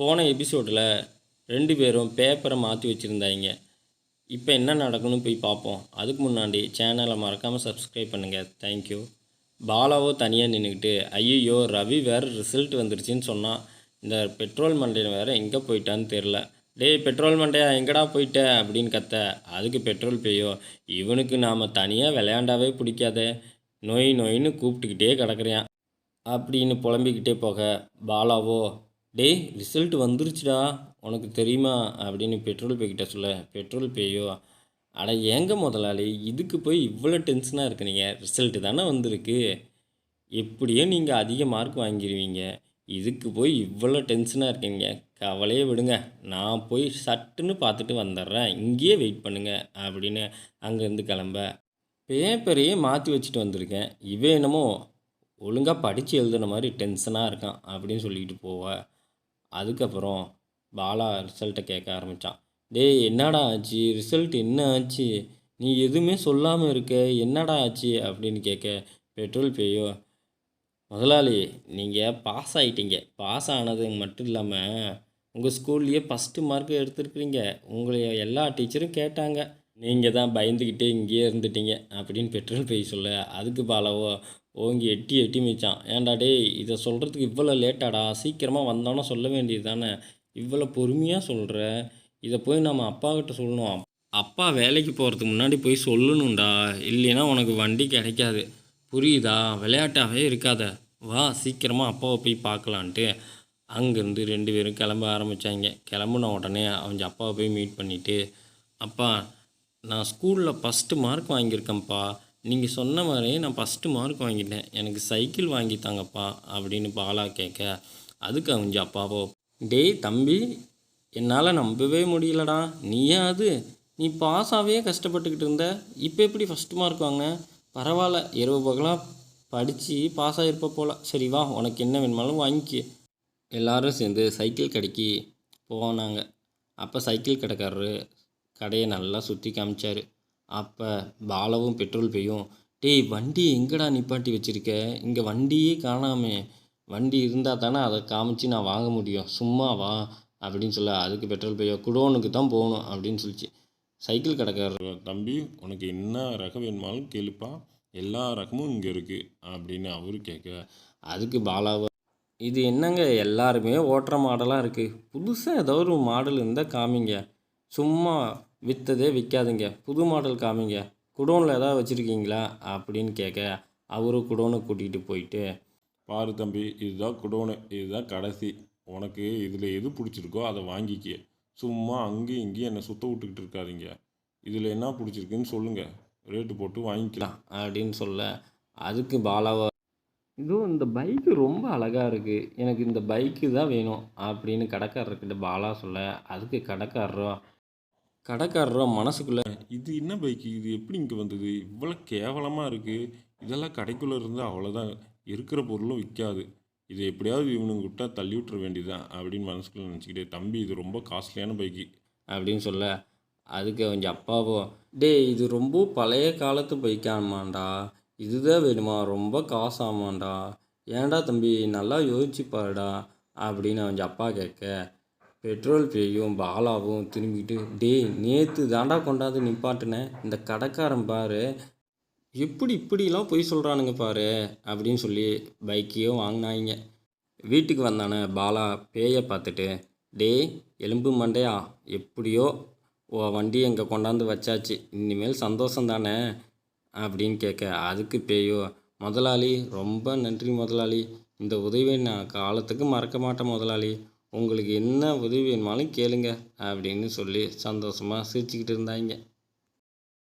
போன எபிசோடில் ரெண்டு பேரும் பேப்பரை மாற்றி வச்சுருந்தாங்க. இப்போ என்ன நடக்குன்னு போய் பார்ப்போம் அதுக்கு முன்னாடி சேனலை மறக்காமல் சப்ஸ்கிரைப் பண்ணுங்கள் தேங்க்யூ பாலாவோ தனியாக நின்றுக்கிட்டு ஐயோ ரவி வேறு ரிசல்ட் வந்துருச்சுன்னு சொன்னால் இந்த பெட்ரோல் மண்டையன் வேறு எங்கே போயிட்டான்னு தெரில டேய் பெட்ரோல் மண்டையா எங்கடா போயிட்ட? அப்படின்னு கத்த. அதுக்கு பெட்ரோல் பேயோ இவனுக்கு நாம் தனியாக விளையாண்டாவே பிடிக்காதே. நொய் நொயின்னு கூப்பிட்டுக்கிட்டே கிடக்குறியான் அப்படின்னு புலம்பிக்கிட்டே போக பாலாவோ டேய் ரிசல்ட் வந்துருச்சுடா. உனக்கு தெரியுமா அப்படின்னு பெட்ரோல் பேக்கிட்ட சொல்ல பெட்ரோல் பேயோ அட ஏங்க முதலாளி இதுக்கு போய் இவ்வளோ டென்ஷனாக இருக்கிறீங்க? ரிசல்ட்டு தானே வந்திருக்கு. எப்படியோ நீங்கள் அதிக மார்க் வாங்கிடுவீங்க இதுக்கு போய் இவ்வளோ டென்ஷனாக இருக்கீங்க. கவலையே விடுங்க. நான் போய் சட்டுன்னு பார்த்துட்டு வந்துடுறேன். இங்கேயே வெயிட் பண்ணுங்க அப்படின்னு அங்கேருந்து கிளம்ப. பேப்பரையே மாற்றி வச்சுட்டு வந்திருக்கேன். இவன் என்னமோ ஒழுங்காக படித்து எழுதுன மாதிரி டென்ஷனாக இருக்கான் அப்படின்னு சொல்லிக்கிட்டு போவேன் அதுக்கப்புறம் பாலா ரிசல்ட்டை கேட்க ஆரம்பித்தான் டேய் என்னடா ஆச்சு? ரிசல்ட் என்ன ஆச்சு? நீ எதுவுமே சொல்லாமல் இருக்க. என்னடா ஆச்சு? அப்படின்னு கேட்க பெட்ரோல் பேயோ? முதலாளி நீங்கள் பாஸ் ஆகிட்டீங்க பாஸ் ஆனது மட்டும் இல்லாமல் உங்கள் ஸ்கூல்லையே ஃபஸ்ட்டு மார்க் எடுத்துருக்குறீங்க. உங்களை எல்லா டீச்சரும் கேட்டாங்க. நீங்கள் தான் பயந்துக்கிட்டே இங்கேயே இருந்துட்டீங்க அப்படின்னு பெட்ரோல் பேய் சொல்ல அதுக்கு பாலவோ ஓங்கி எட்டி எட்டி மிச்சான். ஏன்டா டே இதை சொல்கிறதுக்கு இவ்வளோ லேட்டாடா? சீக்கிரமாக வந்தோன்னே சொல்ல வேண்டியது தானே இவ்வளோ பொறுமையாக சொல்கிற இதை போய் நம்ம அப்பாக்கிட்ட சொல்லணும். அப்பா வேலைக்கு போகிறதுக்கு முன்னாடி போய் சொல்லணும்டா. இல்லைன்னா உனக்கு வண்டி கிடைக்காது. புரியுதா? விளையாட்டாகவே இருக்காத. வா சீக்கிரமாக அப்பாவை போய் பார்க்கலான்ட்டு அங்கேருந்து ரெண்டு பேரும் கிளம்ப ஆரம்பித்தாங்க கிளம்புன உடனே அவங்க அப்பாவை போய் மீட் பண்ணிவிட்டு அப்பா நான் ஸ்கூலில் ஃபஸ்ட்டு மார்க் வாங்கியிருக்கேன்ப்பா. நீங்கள் சொன்ன மாதிரியே நான் ஃபஸ்ட்டு மார்க் வாங்கிட்டேன். எனக்கு சைக்கிள் வாங்கி தாங்கப்பா அப்படின்னு பாலா கேட்க அதுக்கு அவங்க அப்பாவோ? டேய் தம்பி என்னால் நம்பவே முடியலடா. நீயா அது? நீ பாஸாகவே கஷ்டப்பட்டுக்கிட்டு இருந்த. இப்போ எப்படி ஃபஸ்ட்டு மார்க் வாங்க பரவாயில்ல இரவு பகலாக படித்து பாஸ் ஆகிருப்ப போல. சரி வா உனக்கு என்ன வேணுமாலும் வாங்கிக்க. எல்லாரும் சேர்ந்து சைக்கிள் கடைக்கு போனாங்க. அப்போ சைக்கிள் கடைக்காரரு கடையை நல்லா சுற்றி காமிச்சார். அப்போ பாலவும் பெட்ரோல் பையும் டேய் வண்டி எங்கடா நிப்பாட்டி வச்சிருக்க? இங்கே வண்டியே காணாமே. வண்டி இருந்தால் தானே அதை காமிச்சு நான் வாங்க முடியும். சும்மா வா அப்படின்னு சொல்ல அதுக்கு பெட்ரோல் பையோ குடோனுக்கு தான் போகணும் அப்படின்னு சொல்லிச்சு. சைக்கிள் கடைக்காரர் தம்பி உனக்கு என்ன ரகம் வேணுமாலும் கேளுப்பா. எல்லா ரகமும் இங்கே இருக்குது அப்படின்னு அவரு கேட்க அதுக்கு பாலாவை இது என்னங்க எல்லாருமே ஓட்டுற மாடலாக இருக்குது புதுசாக ஏதோ ஒரு மாடல் இருந்தால் காமிங்க. சும்மா விற்றதே விற்காதுங்க புது மாடல் காமிங்க. குடோனில் ஏதாவது வச்சுருக்கீங்களா? அப்படின்னு கேட்க அவரு குடோனுக்கு கூட்டிகிட்டு போயிட்டு பாரு தம்பி இதுதான் குடோனு. இதுதான் கடைசி. உனக்கு இதில் எது பிடிச்சிருக்கோ அதை வாங்கிக்க. சும்மா அங்கேயும் இங்கேயும் என்னை சுத்த விட்டுக்கிட்டு இருக்காதீங்க. இதில் என்ன பிடிச்சிருக்குன்னு சொல்லுங்கள் ரேட்டு போட்டு வாங்கிக்கலாம். அப்படின்னு சொல்ல அதுக்கு பாலாவை இதுவும் இந்த பைக்கு ரொம்ப அழகாக இருக்குது எனக்கு இந்த பைக்கு தான் வேணும். அப்படின்னு கடைக்காரர்கிட்ட பாலா சொல்ல அதுக்கு கடைக்காரரோ கடைக்காரரோ மனசுக்குள்ளே இது என்ன பைக்கு? இது எப்படி இங்கே வந்தது? இவ்வளோ கேவலமாக இருக்குது இதெல்லாம் கடைக்குள்ளே இருந்தால் அவ்வளோதான் இருக்கிற பொருளும் விற்காது இதை எப்படியாவது இவனுங்க விட்டா தள்ளி விட்டுற வேண்டியதுதான் அப்படின்னு மனசுக்குள்ள நினச்சிக்கிட்டே தம்பி இது ரொம்ப காஸ்ட்லியான பைக்கு. அப்படின்னு சொல்ல அதுக்கு அவங்க அப்பாவோ டேய் இது ரொம்ப பழைய காலத்து பைக்காமாண்டா. இதுதான் வேணுமா? ரொம்ப காசாமாண்டா. ஏன்டா தம்பி நல்லா யோசிச்சு பாருடா. அப்படின்னு அவங்க அப்பா கேட்க பெட்ரோல் பேயும் பாலாவும் திரும்பிக்கிட்டு டேய் நேற்று தாண்டா கொண்டாந்து நிப்பாட்டினேன் இந்த கடைக்காரன் பாரு எப்படி இப்படிலாம் பொய் சொல்கிறானுங்க பாரு அப்படின்னு சொல்லி பைக்கையும் வாங்கினாங்க வீட்டுக்கு வந்தானே பாலா பேயை பார்த்துட்டு டேய் எலும்பு மண்டையா? எப்படியோ ஓ வண்டி இங்கே கொண்டாந்து வச்சாச்சு இனிமேல் சந்தோஷம் தானே? அப்படின்னு கேட்க அதுக்கு பேயோ? முதலாளி ரொம்ப நன்றி முதலாளி. இந்த உதவியை நான் காலத்துக்கு மறக்க மாட்டேன் முதலாளி. உங்களுக்கு என்ன உதவி வேணுமாலும் கேளுங்க அப்படின்னு சொல்லி சந்தோஷமாக சிரிச்சுக்கிட்டு இருந்தாங்க.